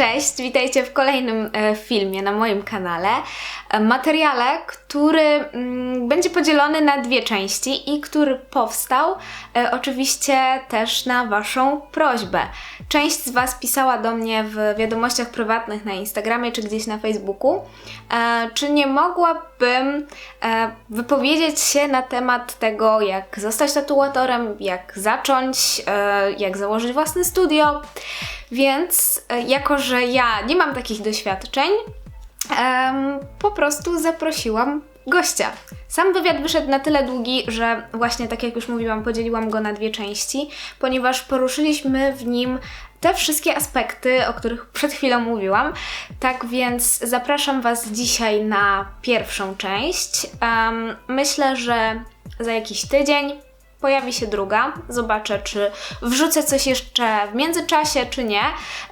Cześć, witajcie w kolejnym e, filmie na moim kanale. E, Materiale, który mm, będzie podzielony na dwie części i który powstał e, oczywiście też na Waszą prośbę. Część z Was pisała do mnie w wiadomościach prywatnych na Instagramie czy gdzieś na Facebooku, czy nie mogłabym wypowiedzieć się na temat tego, jak zostać tatuatorem, jak zacząć, jak założyć własne studio. Więc e, jako, że ja nie mam takich doświadczeń, po prostu zaprosiłam gościa. Sam wywiad wyszedł na tyle długi, że właśnie tak jak już mówiłam, podzieliłam go na dwie części, ponieważ poruszyliśmy w nim te wszystkie aspekty, o których przed chwilą mówiłam. Tak więc zapraszam Was dzisiaj na pierwszą część. Em, myślę, że za jakiś tydzień pojawi się druga. Zobaczę, czy wrzucę coś jeszcze w międzyczasie, czy nie.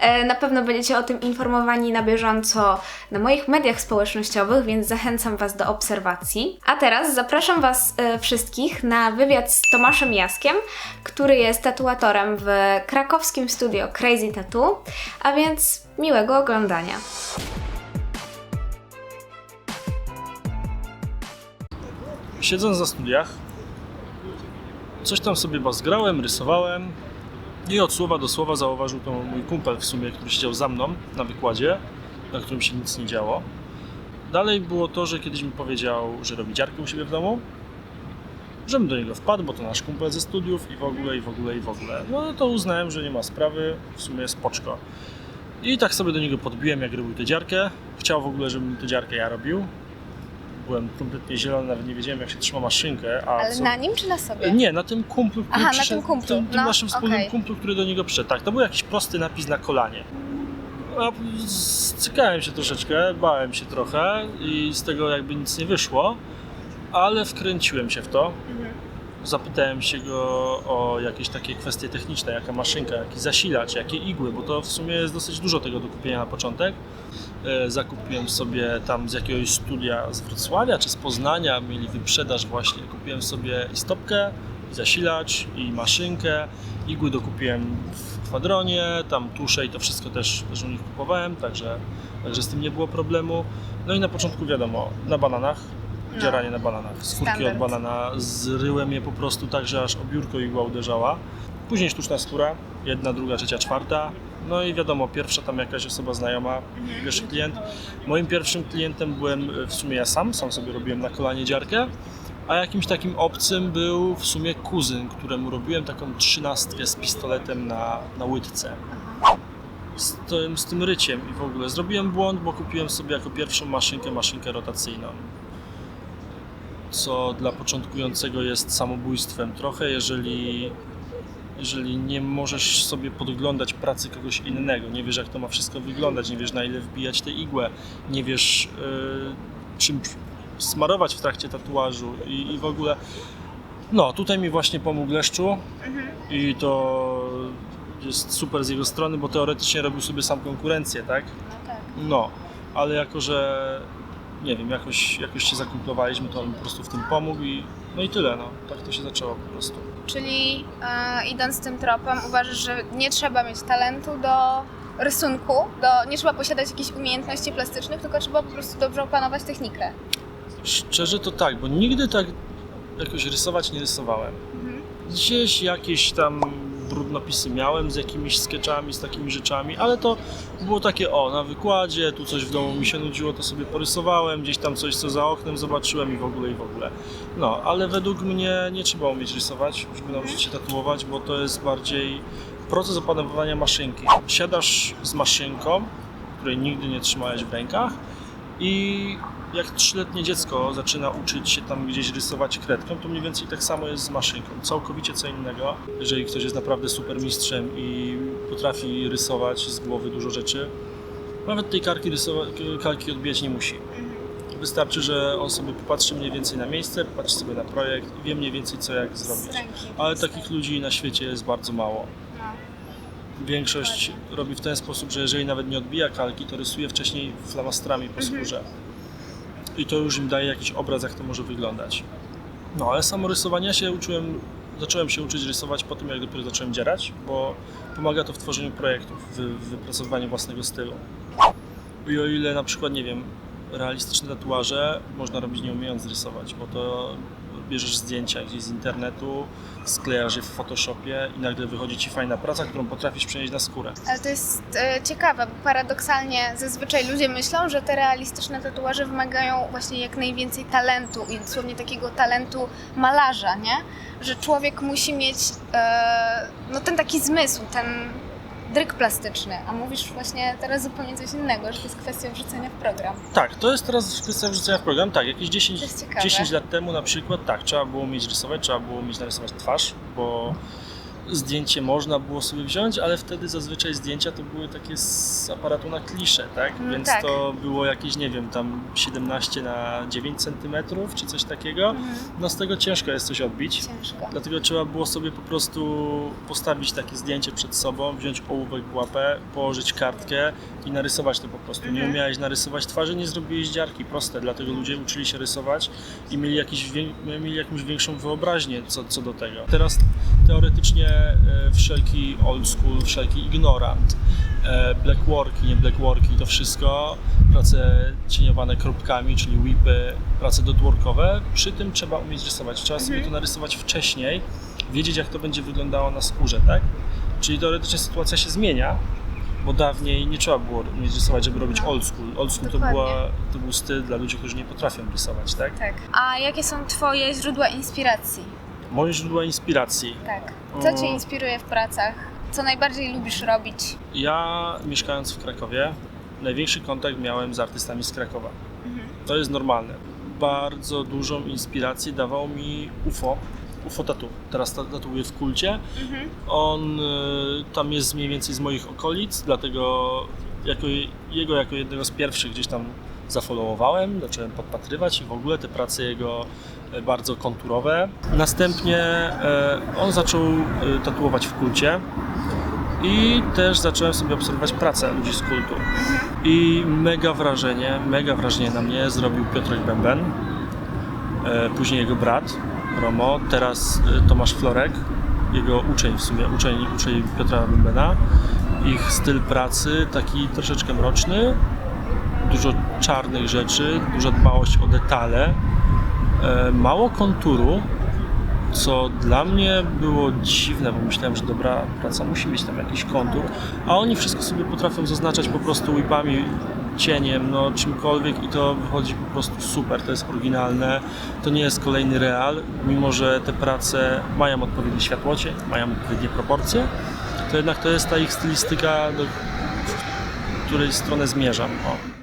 E, Na pewno będziecie o tym informowani na bieżąco na moich mediach społecznościowych, więc zachęcam Was do obserwacji. A teraz zapraszam Was e, wszystkich na wywiad z Tomaszem Jaskiem, który jest tatuatorem w krakowskim studio Crazy Tattoo. A więc miłego oglądania. Siedząc na studiach, coś tam sobie bazgrałem, rysowałem i od słowa do słowa zauważył to mój kumpel w sumie, który siedział za mną na wykładzie, na którym się nic nie działo. Dalej było to, że kiedyś mi powiedział, że robi dziarkę u siebie w domu, żebym do niego wpadł, bo to nasz kumpel ze studiów i w ogóle, i w ogóle, i w ogóle. No to uznałem, że nie ma sprawy, w sumie jest poczko. I tak sobie do niego podbiłem, jak robił tę dziarkę. Chciał w ogóle, żebym tę dziarkę ja robił. Byłem kompletnie zielony, nawet nie wiedziałem, jak się trzyma maszynkę. A Ale co... na nim czy na sobie? Nie, na tym kumplu, który Aha, na przyszedł, tym kumplu. Tym, tym No, naszym wspólnym okej. kumplu, który do niego przyszedł. Tak, to był jakiś prosty napis na kolanie. A cykałem się troszeczkę, bałem się trochę i z tego jakby nic nie wyszło, ale wkręciłem się w to. Mhm. Zapytałem się go o jakieś takie kwestie techniczne, jaka maszynka, jaki zasilacz, jakie igły, bo to w sumie jest dosyć dużo tego do kupienia na początek. E, Zakupiłem sobie tam z jakiegoś studia z Wrocławia czy z Poznania, mieli wyprzedaż właśnie. Kupiłem sobie i stopkę, i zasilacz, i maszynkę. Igły dokupiłem w kwadronie, tam tusze i to wszystko też, też u nich kupowałem, także, także z tym nie było problemu. No i na początku wiadomo, na bananach, No. dzieranie na bananach. Skórki Standard. od banana, zryłem je po prostu tak, że aż o biurko igła uderzała. Później sztuczna skóra, jedna, druga, trzecia, czwarta. No i wiadomo, pierwsza tam jakaś osoba znajoma, pierwszy klient. Moim pierwszym klientem byłem e, w sumie ja sam, sam sobie robiłem na kolanie dziarkę. A jakimś takim obcym był w sumie kuzyn, któremu robiłem taką trzynastkę z pistoletem na, na łydce. Z tym, z tym ryciem i w ogóle. Zrobiłem błąd, bo kupiłem sobie jako pierwszą maszynkę, maszynkę rotacyjną. Co dla początkującego jest samobójstwem trochę, jeżeli, jeżeli nie możesz sobie podglądać pracy kogoś innego. Nie wiesz, jak to ma wszystko wyglądać, nie wiesz, na ile wbijać tę igłę, nie wiesz, yy, czym smarować w trakcie tatuażu i, i w ogóle. No, tutaj mi właśnie pomógł Leszczu i to jest super z jego strony, bo teoretycznie robił sobie sam konkurencję, tak? No tak. No, ale jako, że nie wiem, jakoś, jakoś się zakumplowaliśmy, to on mi po prostu w tym pomógł i no i tyle, no. Tak to się zaczęło po prostu. Czyli e, idąc tym tropem, uważasz, że nie trzeba mieć talentu do rysunku, do, nie trzeba posiadać jakichś umiejętności plastycznych, tylko trzeba po prostu dobrze opanować technikę. Szczerze to tak, bo nigdy tak jakoś rysować nie rysowałem. Mhm. Gdzieś jakieś tam brudnopisy miałem z jakimiś sketchami, z takimi rzeczami, ale to było takie o, na wykładzie, tu coś w domu mi się nudziło, to sobie porysowałem, gdzieś tam coś co za oknem zobaczyłem i w ogóle i w ogóle. No, ale według mnie nie trzeba umieć rysować, żeby nauczyć się tatuować, bo to jest bardziej proces opanowania maszynki. Siadasz z maszynką, której nigdy nie trzymałeś w rękach i jak trzyletnie dziecko zaczyna uczyć się tam gdzieś rysować kredką, to mniej więcej tak samo jest z maszynką. Całkowicie co innego. Jeżeli ktoś jest naprawdę super mistrzem i potrafi rysować z głowy dużo rzeczy, nawet tej karki, kalki odbijać nie musi. Wystarczy, że on sobie popatrzy mniej więcej na miejsce, popatrzy sobie na projekt i wie mniej więcej co jak zrobić. Ale takich ludzi na świecie jest bardzo mało. No. Większość robi w ten sposób, że jeżeli nawet nie odbija kalki, to rysuje wcześniej flamastrami po skórze. I to już im daje jakiś obraz, jak to może wyglądać. No ale samo rysowania się uczyłem zacząłem się uczyć rysować po tym, jak dopiero zacząłem dzierać, bo pomaga to w tworzeniu projektów, w, w wypracowywaniu własnego stylu. I o ile na przykład, nie wiem, realistyczne tatuaże można robić nie umiejąc rysować, bo to bierzesz zdjęcia gdzieś z internetu, sklejasz je w Photoshopie i nagle wychodzi ci fajna praca, którą potrafisz przenieść na skórę. Ale to jest e, ciekawe, bo paradoksalnie zazwyczaj ludzie myślą, że te realistyczne tatuaże wymagają właśnie jak najwięcej talentu i dosłownie takiego talentu malarza, nie? Że człowiek musi mieć e, no ten taki zmysł, ten dryk plastyczny, a mówisz właśnie teraz zupełnie coś innego, że to jest kwestia wrzucenia w program. Tak, to jest teraz kwestia wrzucenia w program. Tak, jakieś 10, To jest ciekawe. 10 lat temu na przykład, tak, trzeba było umieć rysować, trzeba było umieć narysować twarz, bo zdjęcie można było sobie wziąć, ale wtedy zazwyczaj zdjęcia to były takie z aparatu na klisze, tak? No Więc tak. to było jakieś, nie wiem, tam 17 na 9 centymetrów czy coś takiego. No z tego ciężko jest coś odbić. Ciężko. Dlatego trzeba było sobie po prostu postawić takie zdjęcie przed sobą, wziąć ołówek w łapę, położyć kartkę i narysować to po prostu. Nie Mhm. umiałeś narysować twarzy, nie zrobiłeś dziarki, proste. Dlatego ludzie uczyli się rysować i mieli, jakiś, mieli jakąś większą wyobraźnię co, co do tego. Teraz teoretycznie wszelki old school, wszelki ignorant, e, blackworki, nie blackworki, to wszystko, prace cieniowane kropkami, czyli whipy, prace dotworkowe, przy tym trzeba umieć rysować. Trzeba sobie to narysować wcześniej, wiedzieć jak to będzie wyglądało na skórze, tak? Czyli teoretycznie sytuacja się zmienia, bo dawniej nie trzeba było umieć rysować, żeby robić No. old school. Old school to, była, to był styl dla ludzi, którzy nie potrafią rysować, tak? Tak. A jakie są Twoje źródła inspiracji? Moje źródła inspiracji. Tak. Co Cię O. inspiruje w pracach? Co najbardziej lubisz robić? Ja mieszkając w Krakowie, największy kontakt miałem z artystami z Krakowa. Mhm. To jest normalne. Bardzo dużą inspirację dawał mi UFO. UFO Tatu. Teraz ta- tatuję w kulcie. Mhm. On y, tam jest mniej więcej z moich okolic, dlatego jako, jego jako jednego z pierwszych gdzieś tam zafollowowałem, zacząłem podpatrywać i w ogóle te prace jego bardzo konturowe. Następnie e, on zaczął e, tatuować w kulcie i też zacząłem sobie obserwować pracę ludzi z kultu. I mega wrażenie, mega wrażenie na mnie zrobił Piotrek Bęben, e, później jego brat Romo, teraz e, Tomasz Florek, jego uczeń w sumie, uczeń, uczeń Piotra Bębena. Ich styl pracy taki troszeczkę mroczny, dużo czarnych rzeczy, duża dbałość o detale, e, mało konturu, co dla mnie było dziwne, bo myślałem, że dobra praca musi mieć tam jakiś kontur, a oni wszystko sobie potrafią zaznaczać po prostu whipami, cieniem, no czymkolwiek i to wychodzi po prostu super, to jest oryginalne, to nie jest kolejny real, mimo że te prace mają odpowiednie światłocie, mają odpowiednie proporcje, to jednak to jest ta ich stylistyka, do której stronę zmierzam. O.